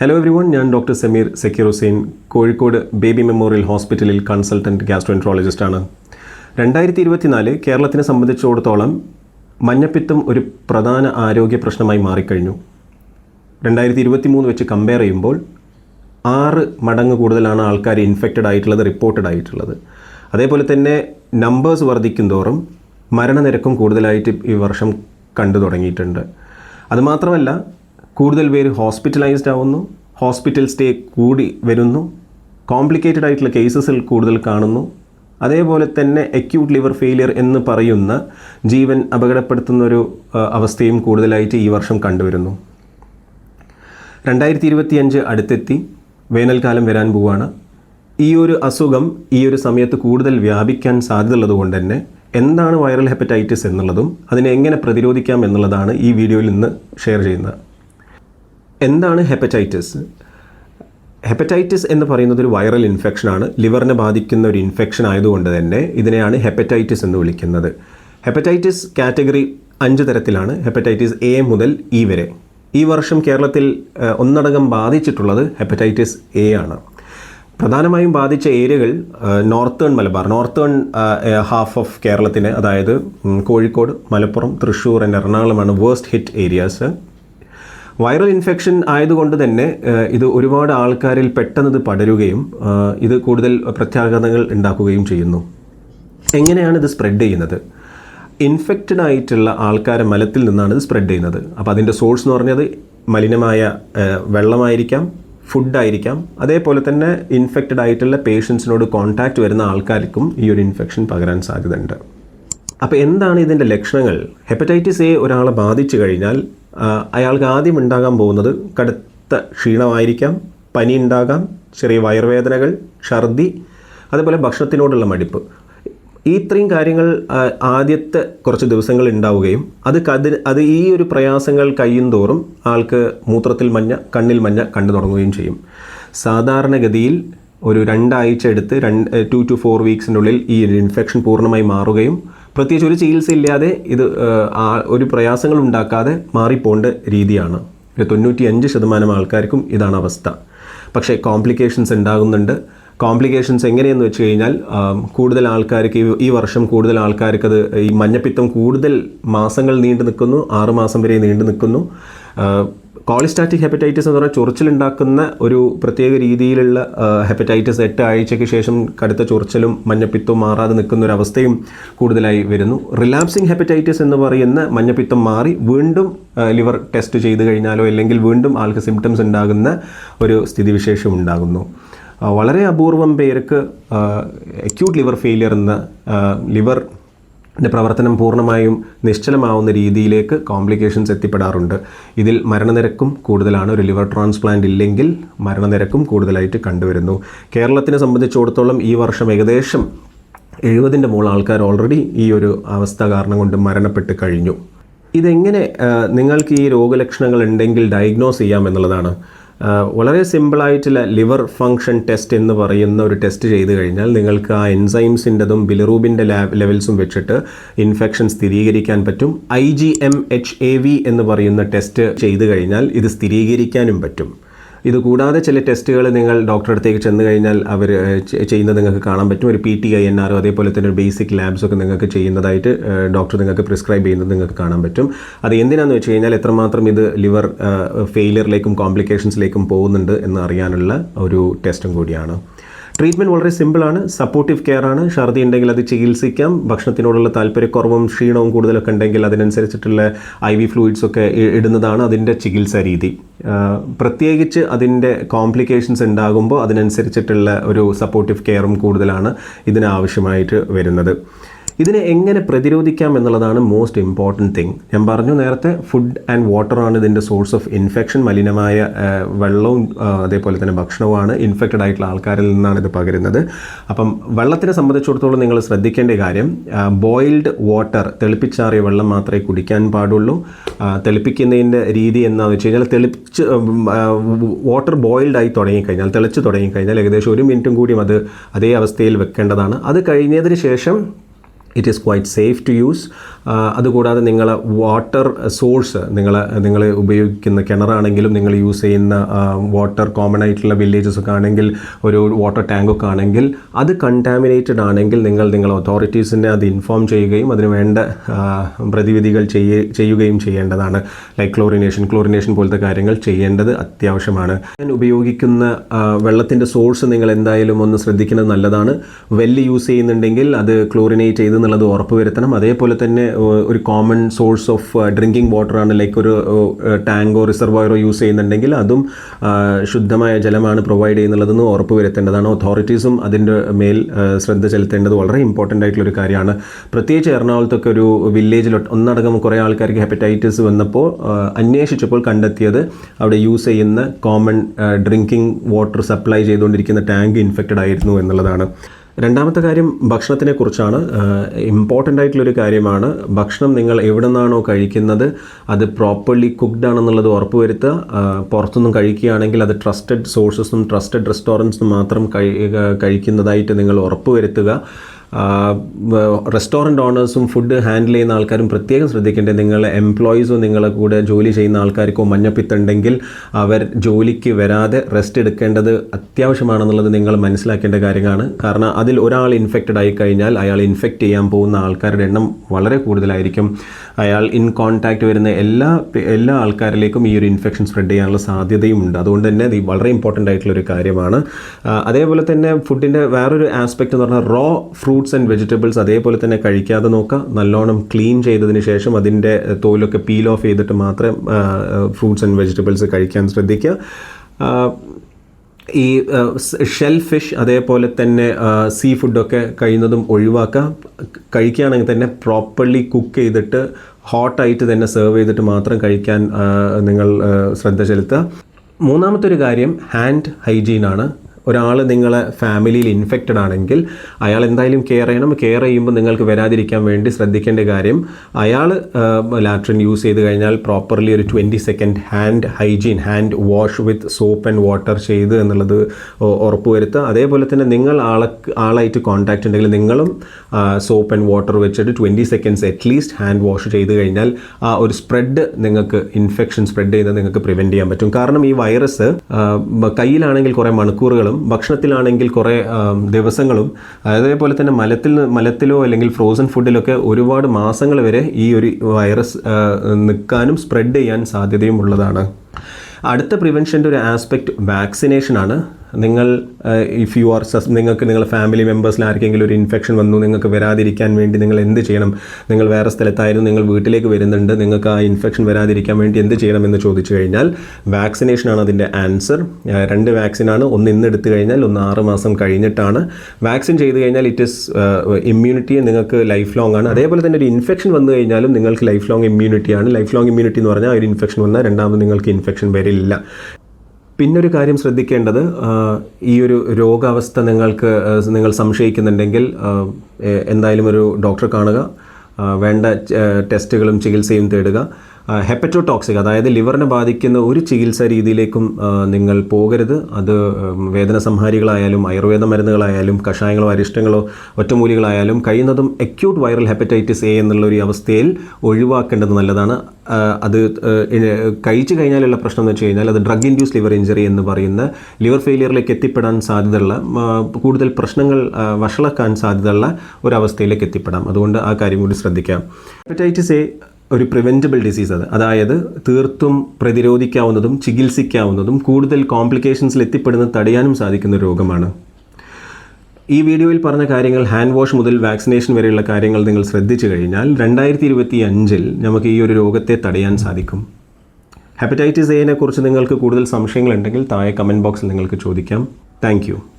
Hello everyone ഞാൻ doctor Sameer Zakir Hussain Kozhikode Baby Memorial ഹോസ്പിറ്റലിൽ consultant ഗ്യാസ്ട്രോൻട്രോളജിസ്റ്റാണ് രണ്ടായിരത്തി ഇരുപത്തിനാല് കേരളത്തിനെ സംബന്ധിച്ചിടത്തോളം മഞ്ഞപ്പിത്തം ഒരു പ്രധാന ആരോഗ്യ പ്രശ്നമായി മാറിക്കഴിഞ്ഞു. രണ്ടായിരത്തി ഇരുപത്തി മൂന്ന് വെച്ച് കമ്പയർ ചെയ്യുമ്പോൾ ആറ് മടങ്ങ് കൂടുതലാണ് ആൾക്കാർ ഇൻഫെക്റ്റഡ് ആയിട്ടുള്ളത് റിപ്പോർട്ടഡ് ആയിട്ടുള്ളത്. അതേപോലെ തന്നെ നമ്പേഴ്സ് വർദ്ധിക്കും തോറും മരണനിരക്കും കൂടുതലായിട്ട് ഈ വർഷം കണ്ടു തുടങ്ങിയിട്ടുണ്ട്. അതുമാത്രമല്ല കൂടുതൽ പേര് ഹോസ്പിറ്റലൈസ്ഡ് ആവുന്നു ഹോസ്പിറ്റൽ സ്റ്റേ കൂടി വരുന്നു കോംപ്ലിക്കേറ്റഡ് ആയിട്ടുള്ള കേസസിൽ കൂടുതൽ കാണുന്നു. അതേപോലെ തന്നെ അക്യൂട്ട് ലിവർ ഫെയിലിയർ എന്ന് പറയുന്ന ജീവൻ അപകടപ്പെടുത്തുന്ന ഒരു അവസ്ഥയും കൂടുതലായിട്ട് ഈ വർഷം കണ്ടുവരുന്നു. രണ്ടായിരത്തി ഇരുപത്തിയഞ്ച് അടുത്തെത്തി വേനൽക്കാലം വരാൻ പോവുകയാണ് ഈ ഒരു അസുഖം ഈ ഒരു സമയത്ത് കൂടുതൽ വ്യാപിക്കാൻ സാധ്യതയുള്ളത് കൊണ്ട് തന്നെ എന്താണ് വൈറൽ ഹെപ്പറ്റൈറ്റിസ് എന്നുള്ളതും അതിനെ എങ്ങനെ പ്രതിരോധിക്കാം എന്നുള്ളതാണ് ഈ വീഡിയോയിൽ ഇന്ന് ഷെയർ ചെയ്യുന്നത്. എന്താണ് ഹെപ്പറ്റൈറ്റിസ്? ഹെപ്പറ്റൈറ്റിസ് എന്ന് പറയുന്നത് ഒരു വൈറൽ ഇൻഫെക്ഷനാണ് ലിവറിനെ ബാധിക്കുന്ന ഒരു ഇൻഫെക്ഷൻ ആയതുകൊണ്ട് തന്നെ ഇതിനെയാണ് ഹെപ്പറ്റൈറ്റിസ് എന്ന് വിളിക്കുന്നത്. ഹെപ്പറ്റൈറ്റിസ് കാറ്റഗറി അഞ്ച് തരത്തിലാണ്. ഹെപ്പറ്റൈറ്റിസ് എ മുതൽ ഇ വരെ. ഈ വർഷം കേരളത്തിൽ ഒന്നടങ്കം ബാധിച്ചിട്ടുള്ളത് ഹെപ്പറ്റൈറ്റിസ് എ ആണ്. പ്രധാനമായും ബാധിച്ച ഏരിയകൾ northern Malabar. Northern half of കേരളത്തിന് അതായത് Kozhikode Malappuram Thrissur and എറണാകുളമാണ് worst hit areas viral infection ആയതുകൊണ്ട് തന്നെ ഇത് ഒരുപാട് ആൾക്കാരിൽ പെട്ടെന്ന് ഇത് പടരുകയും ഇത് കൂടുതൽ പ്രത്യാഘാതങ്ങൾ ഉണ്ടാക്കുകയും ചെയ്യുന്നു. എങ്ങനെയാണ് ഇത് സ്പ്രെഡ് ചെയ്യുന്നത്? ഇൻഫെക്റ്റഡ് ആയിട്ടുള്ള ആൾക്കാരെ മലത്തിൽ നിന്നാണ് ഇത് സ്പ്രെഡ് ചെയ്യുന്നത്. അപ്പോൾ അതിന്റെ സോഴ്സ് എന്ന് പറഞ്ഞത് മലിനമായ വെള്ളമായിരിക്കാം ഫുഡായിരിക്കാം. അതേപോലെ തന്നെ ഇൻഫെക്റ്റഡ് ആയിട്ടുള്ള പേഷ്യൻസിനോട് കോൺടാക്റ്റ് വരുന്ന ആൾക്കാർക്കും ഈ ഒരു ഇൻഫെക്ഷൻ പകരാൻ സാധ്യതയുണ്ട്. അപ്പോൾ എന്താണ് ഇതിന്റെ ലക്ഷണങ്ങൾ? ഹെപ്പറ്റൈറ്റിസ് എ ഒരാളെ ബാധിച്ചു കഴിഞ്ഞാൽ അയാൾക്ക് ആദ്യം ഉണ്ടാകാൻ പോകുന്നത് കടുത്ത ക്ഷീണമായിരിക്കാം പനി ഉണ്ടാകാം ചെറിയ വയറുവേദനകൾ ഛർദി അതുപോലെ ഭക്ഷണത്തിനോടുള്ള മടിപ്പ്. ഈ ഇത്രയും കാര്യങ്ങൾ ആദ്യത്തെ കുറച്ച് ദിവസങ്ങൾ ഉണ്ടാവുകയും അത് കതി അത് ഈ ഒരു പ്രയാസങ്ങൾ കഴിയും തോറും ആൾക്ക് മൂത്രത്തിൽ മഞ്ഞ കണ്ണിൽ മഞ്ഞ കണ്ടു തുടങ്ങുകയും ചെയ്യും. സാധാരണഗതിയിൽ ഒരു രണ്ടാഴ്ച എടുത്ത് രണ്ട് ടു ഫോർ വീക്സിന്റെ ഉള്ളിൽ ഈ ഇൻഫെക്ഷൻ പൂർണമായി മാറുകയും പ്രത്യേകിച്ച് ഒരു ചികിത്സ ഇല്ലാതെ ഇത് ഒരു പ്രയാസങ്ങൾ ഉണ്ടാക്കാതെ മാറിപ്പോണ്ട രീതിയാണ്. ഒരു തൊണ്ണൂറ്റി അഞ്ച് ശതമാനം ആൾക്കാർക്കും ഇതാണ് അവസ്ഥ. പക്ഷേ കോംപ്ലിക്കേഷൻസ് ഉണ്ടാകുന്നുണ്ട്. കോംപ്ലിക്കേഷൻസ് എങ്ങനെയെന്ന് വെച്ച് കഴിഞ്ഞാൽ കൂടുതൽ ആൾക്കാർക്ക് ഈ വർഷം കൂടുതൽ ആൾക്കാർക്ക് അത് ഈ മഞ്ഞപ്പിത്തം കൂടുതൽ മാസങ്ങൾ നീണ്ടു നിൽക്കുന്നു. ആറുമാസം വരെ നീണ്ടു നിൽക്കുന്നു. കോളിസ്റ്റാറ്റിക് ഹെപ്പറ്റൈറ്റിസ് എന്ന് പറഞ്ഞാൽ ചൊറിച്ചിലുണ്ടാക്കുന്ന ഒരു പ്രത്യേക രീതിയിലുള്ള ഹെപ്പറ്റൈറ്റിസ് എട്ട് ആഴ്ചയ്ക്ക് ശേഷം കടുത്ത ചൊറിച്ചിലും മഞ്ഞപ്പിത്തവും മാറാതെ നിൽക്കുന്ന ഒരു അവസ്ഥയും കൂടുതലായി വരുന്നു. റിലാപ്സിങ് ഹെപ്പറ്റൈറ്റിസ് എന്ന് പറയുന്ന മഞ്ഞപ്പിത്തം മാറി വീണ്ടും ലിവർ ടെസ്റ്റ് ചെയ്ത് കഴിഞ്ഞാലോ അല്ലെങ്കിൽ വീണ്ടും ആൾക്ക് സിംറ്റംസ് ഉണ്ടാകുന്ന ഒരു സ്ഥിതിവിശേഷം ഉണ്ടാകുന്നു. വളരെ അപൂർവം പേർക്ക് അക്യൂട്ട് ലിവർ ഫെയിലിയർ എന്ന ലിവർ പ്രവർത്തനം പൂർണമായും നിശ്ചലമാവുന്ന രീതിയിലേക്ക് കോംപ്ലിക്കേഷൻസ് എത്തിപ്പെടാറുണ്ട്. ഇതിൽ മരണനിരക്കും കൂടുതലാണ്. ഒരു ലിവർ ട്രാൻസ്പ്ലാന്റ് ഇല്ലെങ്കിൽ മരണനിരക്കും കൂടുതലായിട്ട് കണ്ടുവരുന്നു. കേരളത്തിനെ സംബന്ധിച്ചിടത്തോളം ഈ വർഷം ഏകദേശം എഴുപതിന്റെ മുകളിൽ ആൾക്കാർ ഓൾറെഡി ഈ ഒരു അവസ്ഥ കാരണം കൊണ്ട് മരണപ്പെട്ട് കഴിഞ്ഞു. ഇതെങ്ങനെ നിങ്ങൾക്ക് ഈ രോഗലക്ഷണങ്ങൾ ഉണ്ടെങ്കിൽ ഡയഗ്നോസ് ചെയ്യാം എന്നുള്ളതാണ്. വളരെ സിമ്പിളായിട്ടുള്ള ലിവർ ഫങ്ഷൻ ടെസ്റ്റ് എന്ന് പറയുന്ന ഒരു ടെസ്റ്റ് ചെയ്ത് കഴിഞ്ഞാൽ നിങ്ങൾക്ക് ആ എൻസൈംസിന്റെതും ബിലിറൂബിന്റെ ലെവൽസും വെച്ചിട്ട് ഇൻഫെക്ഷൻ സ്ഥിരീകരിക്കാൻ പറ്റും. I G M H A V എന്ന് പറയുന്ന ടെസ്റ്റ് ചെയ്ത് കഴിഞ്ഞാൽ ഇത് സ്ഥിരീകരിക്കാനും പറ്റും. ഇത് കൂടാതെ ചില ടെസ്റ്റുകൾ നിങ്ങൾ ഡോക്ടറെ അടുത്തേക്ക് ചെന്ന് കഴിഞ്ഞാൽ അവർ ചെയ്യുന്നത് നിങ്ങൾക്ക് കാണാൻ പറ്റും. ഒരു P T I N R അതേപോലെ തന്നെ ഒരു ബേസിക് ലാബ്സ് ഒക്കെ നിങ്ങൾക്ക് ചെയ്യുന്നതായിട്ട് ഡോക്ടർ നിങ്ങൾക്ക് പ്രിസ്ക്രൈബ് ചെയ്യുന്നത് നിങ്ങൾക്ക് കാണാൻ പറ്റും. അത് എന്തിനാന്ന് വെച്ച് കഴിഞ്ഞാൽ എത്രമാത്രം ഇത് ലിവർ ഫെയിലിയറിലേക്കും കോംപ്ലിക്കേഷൻസിലേക്കും പോകുന്നുണ്ട് എന്ന് അറിയാനുള്ള ഒരു ടെസ്റ്റും കൂടിയാണ്. ട്രീറ്റ്മെന്റ് വളരെ സിമ്പിളാണ് സപ്പോർട്ടീവ് കെയർ ആണ്. ഛർദി ഉണ്ടെങ്കിൽ അത് ചികിത്സിക്കാം. ഭക്ഷണത്തിനോടുള്ള താല്പര്യക്കുറവും ക്ഷീണവും കൂടുതലൊക്കെ ഉണ്ടെങ്കിൽ അതിനനുസരിച്ചിട്ടുള്ള ഐ വി ഫ്ലൂയിഡ്സ് ഒക്കെ ഇടുന്നതാണ് അതിന്റെ ചികിത്സാ രീതി. പ്രത്യേകിച്ച് അതിന്റെ കോംപ്ലിക്കേഷൻസ് ഉണ്ടാകുമ്പോൾ അതിനനുസരിച്ചിട്ടുള്ള ഒരു സപ്പോർട്ടീവ് കെയറും കൂടുതലാണ് ഇതിനാവശ്യമായിട്ട് വരുന്നത്. ഇതിനെ എങ്ങനെ പ്രതിരോധിക്കാം എന്നുള്ളതാണ് മോസ്റ്റ് ഇമ്പോർട്ടന്റ് തിങ് ഞാൻ പറഞ്ഞു നേരത്തെ ഫുഡ് ആൻഡ് വാട്ടർ ആണ് ഇതിന്റെ സോഴ്സ് ഓഫ് ഇൻഫെക്ഷൻ മലിനമായ വെള്ളവും അതേപോലെ തന്നെ ഭക്ഷണവുമാണ് ഇൻഫെക്റ്റഡ് ആയിട്ടുള്ള ആൾക്കാരിൽ നിന്നാണ് ഇത് പകരുന്നത്. അപ്പം വെള്ളത്തിനെ സംബന്ധിച്ചിടത്തോളം നിങ്ങൾ ശ്രദ്ധിക്കേണ്ട കാര്യം ബോയിൽഡ് വാട്ടർ തെളിപ്പിച്ചാറിയ വെള്ളം മാത്രമേ കുടിക്കാൻ പാടുള്ളൂ. തെളിപ്പിക്കുന്നതിന്റെ രീതി എന്താണെന്ന് വെച്ച് കഴിഞ്ഞാൽ തെളിപ്പിച്ച് വാട്ടർ ബോയിൽഡ് ആയി തുടങ്ങിക്കഴിഞ്ഞാൽ തെളിച്ച് തുടങ്ങിക്കഴിഞ്ഞാൽ ഏകദേശം ഒരു മിനിറ്റും കൂടിയും അത് അതേ അവസ്ഥയിൽ വെക്കേണ്ടതാണ്. അത് കഴിഞ്ഞതിന് ശേഷം it is quite safe to use അതുകൂടാതെ നിങ്ങൾ വാട്ടർ സോഴ്സ് നിങ്ങൾ നിങ്ങൾ ഉപയോഗിക്കുന്ന കിണറാണെങ്കിലും നിങ്ങൾ യൂസ് ചെയ്യുന്ന വാട്ടർ കോമൺ ആയിട്ടുള്ള വില്ലേജസ് ഒക്കെ ആണെങ്കിൽ ഒരു വാട്ടർ ടാങ്കൊക്കെ ആണെങ്കിൽ അത് കണ്ടാമിനേറ്റഡ് ആണെങ്കിൽ നിങ്ങൾ നിങ്ങൾ അതോറിറ്റീസിനെ അത് ഇൻഫോം ചെയ്യുകയും അതിന് വേണ്ട പ്രതിവിധികൾ ചെയ്യ ചെയ്യുകയും ചെയ്യേണ്ടതാണ്. ലൈക്ക് ക്ലോറിനേഷൻ ക്ലോറിനേഷൻ പോലത്തെ കാര്യങ്ങൾ ചെയ്യേണ്ടത് അത്യാവശ്യമാണ്. ഞാൻ ഉപയോഗിക്കുന്ന വെള്ളത്തിന്റെ സോഴ്സ് നിങ്ങൾ എന്തായാലും ഒന്ന് ശ്രദ്ധിക്കുന്നത് നല്ലതാണ്. വെല്ല് യൂസ് ചെയ്യുന്നുണ്ടെങ്കിൽ അത് ക്ലോറിനേറ്റ് ചെയ്ത് എന്നുള്ളത് ഉറപ്പ് വരുത്തണം അതേപോലെ തന്നെ ഒരു കോമൺ സോഴ്സ് ഓഫ് ഡ്രിങ്കിങ് വാട്ടറാണ് ലൈക്ക് ഒരു ടാങ്കോ റിസർവോയറോ യൂസ് ചെയ്യുന്നുണ്ടെങ്കിൽ അതും ശുദ്ധമായ ജലമാണ് പ്രൊവൈഡ് ചെയ്യുന്നുള്ളതെന്ന് ഉറപ്പ് വരുത്തേണ്ടതാണ് അതോറിറ്റീസും അതിന്റെ മേൽ ശ്രദ്ധ ചെലുത്തേണ്ടത് വളരെ ഇമ്പോർട്ടന്റ് ആയിട്ടുള്ളൊരു കാര്യമാണ്. പ്രത്യേകിച്ച് എറണാകുളത്തൊക്കെ ഒരു വില്ലേജിൽ ഒന്നടങ്കം കുറേ ആൾക്കാർക്ക് ഹെപ്പറ്റൈറ്റിസ് വന്നപ്പോൾ അന്വേഷിച്ചപ്പോൾ കണ്ടെത്തിയത് അവിടെ യൂസ് ചെയ്യുന്ന കോമൺ ഡ്രിങ്കിങ് വാട്ടർ സപ്ലൈ ചെയ്തുകൊണ്ടിരിക്കുന്ന ടാങ്ക് ഇൻഫെക്റ്റഡ് ആയിരുന്നു എന്നുള്ളതാണ്. രണ്ടാമത്തെ കാര്യം ഭക്ഷണത്തിനെ കുറിച്ചാണ്. ഇമ്പോർട്ടന്റ് ആയിട്ടുള്ളൊരു കാര്യമാണ്. ഭക്ഷണം നിങ്ങൾ എവിടെ നിന്നാണോ കഴിക്കുന്നത് അത് പ്രോപ്പർലി കുക്ക്ഡ് ആണെന്നുള്ളത് ഉറപ്പുവരുത്തുക. പുറത്തുനിന്നും കഴിക്കുകയാണെങ്കിൽ അത് ട്രസ്റ്റഡ് സോഴ്സസും ട്രസ്റ്റഡ് റെസ്റ്റോറന്റ്സും മാത്രം കഴിക്കുന്നതായിട്ട് നിങ്ങൾ ഉറപ്പുവരുത്തുക. റെസ്റ്റോറന്റ് ഓണേഴ്സും ഫുഡ് ഹാൻഡിൽ ചെയ്യുന്ന ആൾക്കാരും പ്രത്യേകം ശ്രദ്ധിക്കേണ്ടത് നിങ്ങളെ എംപ്ലോയീസോ നിങ്ങളെ കൂടെ ജോലി ചെയ്യുന്ന ആൾക്കാർക്കോ മഞ്ഞപ്പിത്തുണ്ടെങ്കിൽ അവർ ജോലിക്ക് വരാതെ റെസ്റ്റ് എടുക്കേണ്ടത് അത്യാവശ്യമാണെന്നുള്ളത് നിങ്ങൾ മനസ്സിലാക്കേണ്ട കാര്യമാണ് കാരണം അതിൽ ഒരാൾ ഇൻഫെക്റ്റഡ് ആയി കഴിഞ്ഞാൽ അയാൾ ഇൻഫെക്റ്റ് ചെയ്യാൻ പോകുന്ന ആൾക്കാരുടെ എണ്ണം വളരെ കൂടുതലായിരിക്കും. അയാൾ ഇൻ കോൺടാക്റ്റ് വരുന്ന എല്ലാ എല്ലാ ആൾക്കാരിലേക്കും ഈ ഒരു ഇൻഫെക്ഷൻ സ്പ്രെഡ് ചെയ്യാനുള്ള സാധ്യതയും ഉണ്ട് അതുകൊണ്ട് തന്നെ ഇത് വളരെ ഇമ്പോർട്ടന്റ് ആയിട്ടുള്ള ഒരു കാര്യമാണ് അതേപോലെ തന്നെ ഫുഡിന്റെ വേറൊരു ആസ്പെക്റ്റ് എന്ന് പറഞ്ഞാൽ റോ ഫ്രൂട്ട്സ് ആൻഡ് വെജിറ്റബിൾസ് അതേപോലെ തന്നെ കഴിക്കാതെ നോക്കുക നല്ലോണം ക്ലീൻ ചെയ്തതിന് ശേഷം അതിന്റെ തോലൊക്കെ പീൽ ഓഫ് ചെയ്തിട്ട് മാത്രം ഫ്രൂട്ട്സ് ആൻഡ് വെജിറ്റബിൾസ് കഴിക്കാൻ ശ്രദ്ധിക്കുക ഈ ഷെൽ ഫിഷ് അതേപോലെ തന്നെ സീ ഫുഡൊക്കെ കഴിയുന്നതും ഒഴിവാക്കുക കഴിക്കുകയാണെങ്കിൽ തന്നെ പ്രോപ്പർലി കുക്ക് ചെയ്തിട്ട് ഹോട്ടായിട്ട് തന്നെ സെർവ് ചെയ്തിട്ട് മാത്രം കഴിക്കാൻ നിങ്ങൾ ശ്രദ്ധ ചെലുത്തുക. മൂന്നാമത്തെ ഒരു കാര്യം ഹാൻഡ് ഹൈജീനാണ് ഒരാൾ നിങ്ങളെ ഫാമിലിയിൽ ഇൻഫെക്റ്റഡ് ആണെങ്കിൽ അയാൾ എന്തായാലും കെയർ ചെയ്യണം. കെയർ ചെയ്യുമ്പോൾ നിങ്ങൾക്ക് വരാതിരിക്കാൻ വേണ്ടി ശ്രദ്ധിക്കേണ്ട കാര്യം അയാൾ ലാട്രിൻ യൂസ് ചെയ്ത് കഴിഞ്ഞാൽ പ്രോപ്പർലി ഒരു twenty second hand hygiene hand wash with soap and water ചെയ്ത് എന്നുള്ളത് ഉറപ്പുവരുത്തുക അതേപോലെ തന്നെ നിങ്ങൾ ആളെ ആളായിട്ട് കോൺടാക്റ്റ് ഉണ്ടെങ്കിൽ നിങ്ങളും സോപ്പ് ആൻഡ് വാട്ടർ വെച്ചിട്ട് twenty seconds at least hand wash ചെയ്ത് കഴിഞ്ഞാൽ ആ ഒരു സ്പ്രെഡ് നിങ്ങൾക്ക് ഇൻഫെക്ഷൻ സ്പ്രെഡ് ചെയ്ത് നിങ്ങൾക്ക് പ്രിവെന്റ് ചെയ്യാൻ പറ്റും. കാരണം ഈ വൈറസ് കയ്യിലാണെങ്കിൽ കുറേ മണിക്കൂറുകളും ഭക്ഷണത്തിലാണെങ്കിൽ കുറേ ദിവസങ്ങളും അതേപോലെ തന്നെ മലത്തിൽ മലത്തിലോ അല്ലെങ്കിൽ ഫ്രോസൺ ഫുഡിലൊക്കെ ഒരുപാട് മാസങ്ങൾ വരെ ഈ ഒരു വൈറസ് നിൽക്കാനും സ്പ്രെഡ് ചെയ്യാൻ സാധ്യതയും ഉള്ളതാണ് അടുത്ത പ്രിവെൻഷന്റെ ഒരു ആസ്പെക്റ്റ് വാക്സിനേഷനാണ് നിങ്ങൾ ഇഫ് യു ആർ സസ് നിങ്ങൾക്ക് നിങ്ങളുടെ ഫാമിലി മെമ്പേഴ്സിൽ ആർക്കെങ്കിലും ഒരു ഇൻഫെക്ഷൻ വന്നു നിങ്ങൾക്ക് വരാതിരിക്കാൻ വേണ്ടി നിങ്ങൾ എന്ത് ചെയ്യണം? നിങ്ങൾ വേറെ സ്ഥലത്തായിരുന്നു നിങ്ങൾ വീട്ടിലേക്ക് വരുന്നുണ്ട് നിങ്ങൾക്ക് ആ ഇൻഫെക്ഷൻ വരാതിരിക്കാൻ വേണ്ടി എന്ത് ചെയ്യണം എന്ന് ചോദിച്ചു കഴിഞ്ഞാൽ വാക്സിനേഷനാണ് അതിന്റെ ആൻസർ രണ്ട് വാക്സിനാണ് ഒന്ന് ഇന്ന് എടുത്തു കഴിഞ്ഞാൽ ഒന്ന് ആറ് മാസം കഴിഞ്ഞിട്ടാണ്. വാക്സിൻ ചെയ്ത് കഴിഞ്ഞാൽ ഇറ്റ് ഇസ് ഇമ്മ്യൂണിറ്റി നിങ്ങൾക്ക് ലൈഫ് ലോങ് ആണ്. അതേപോലെ തന്നെ ഒരു ഇൻഫെക്ഷൻ വന്നു കഴിഞ്ഞാലും നിങ്ങൾക്ക് ലൈഫ് ലോങ് ഇമ്മ്യൂണിറ്റിയാണ് ലൈഫ് ലോങ് ഇമ്മ്യൂണിറ്റി എന്ന് പറഞ്ഞാൽ ഒരു ഇൻഫെക്ഷൻ വന്നാൽ രണ്ടാമത് നിങ്ങൾക്ക് ഇൻഫെക്ഷൻ വരില്ല. പിന്നൊരു കാര്യം ശ്രദ്ധിക്കേണ്ടത് ഈ ഒരു രോഗാവസ്ഥ നിങ്ങൾക്ക് നിങ്ങൾ സംശയിക്കുന്നുണ്ടെങ്കിൽ എന്തായാലും ഒരു ഡോക്ടറെ കാണുക വേണ്ട ടെസ്റ്റുകളും ചികിത്സയും തേടുക. ഹെപ്പറ്റോടോക്സിക് അതായത് ലിവറിനെ ബാധിക്കുന്ന ഒരു ചികിത്സാ രീതിയിലേക്കും നിങ്ങൾ പോകരുത്. അത് വേദന സംഹാരികളായാലും ആയുർവേദ മരുന്നുകളായാലും കഷായങ്ങളോ അരിഷ്ടങ്ങളോ ഒറ്റമൂലികളായാലും കഴിയുന്നതും അക്യൂട്ട് വൈറൽ ഹെപ്പറ്റൈറ്റിസ് എ എന്നുള്ള ഒരു അവസ്ഥയിൽ ഒഴിവാക്കേണ്ടത് നല്ലതാണ്. അത് കഴിച്ചു കഴിഞ്ഞാലുള്ള പ്രശ്നം എന്ന് വെച്ച് കഴിഞ്ഞാൽ അത് ഡ്രഗ് ഇൻഡ്യൂസ് ലിവർ ഇഞ്ചറി എന്ന് പറയുന്ന ലിവർ ഫെയിലിയറിലേക്ക് എത്തിപ്പെടാൻ സാധ്യതയുള്ള കൂടുതൽ പ്രശ്നങ്ങൾ വഷളാക്കാൻ സാധ്യതയുള്ള ഒരവസ്ഥയിലേക്ക് എത്തിപ്പെടാം. അതുകൊണ്ട് ആ കാര്യം കൂടി ശ്രദ്ധിക്കാം. ഹെപ്പറ്റൈറ്റിസ് എ ഒരു പ്രിവെന്റബിൾ ഡിസീസ് അത്. അതായത് തീർത്തും പ്രതിരോധിക്കാവുന്നതും ചികിത്സിക്കാവുന്നതും കൂടുതൽ കോംപ്ലിക്കേഷൻസിൽ എത്തിപ്പെടുന്ന തടയാനും സാധിക്കുന്ന രോഗമാണ്. ഈ വീഡിയോയിൽ പറഞ്ഞ കാര്യങ്ങൾ ഹാൻഡ് വാഷ് മുതൽ വാക്സിനേഷൻ വരെയുള്ള കാര്യങ്ങൾ നിങ്ങൾ ശ്രദ്ധിച്ചു കഴിഞ്ഞാൽ രണ്ടായിരത്തി ഇരുപത്തി അഞ്ചിൽ നമുക്ക് ഈ ഒരു രോഗത്തെ തടയാൻ സാധിക്കും. ഹെപ്പറ്റൈറ്റിസ് എനെ കുറിച്ച് നിങ്ങൾക്ക് കൂടുതൽ സംശയങ്ങളുണ്ടെങ്കിൽ താഴെ കമന്റ് ബോക്സിൽ നിങ്ങൾക്ക് ചോദിക്കാം. താങ്ക്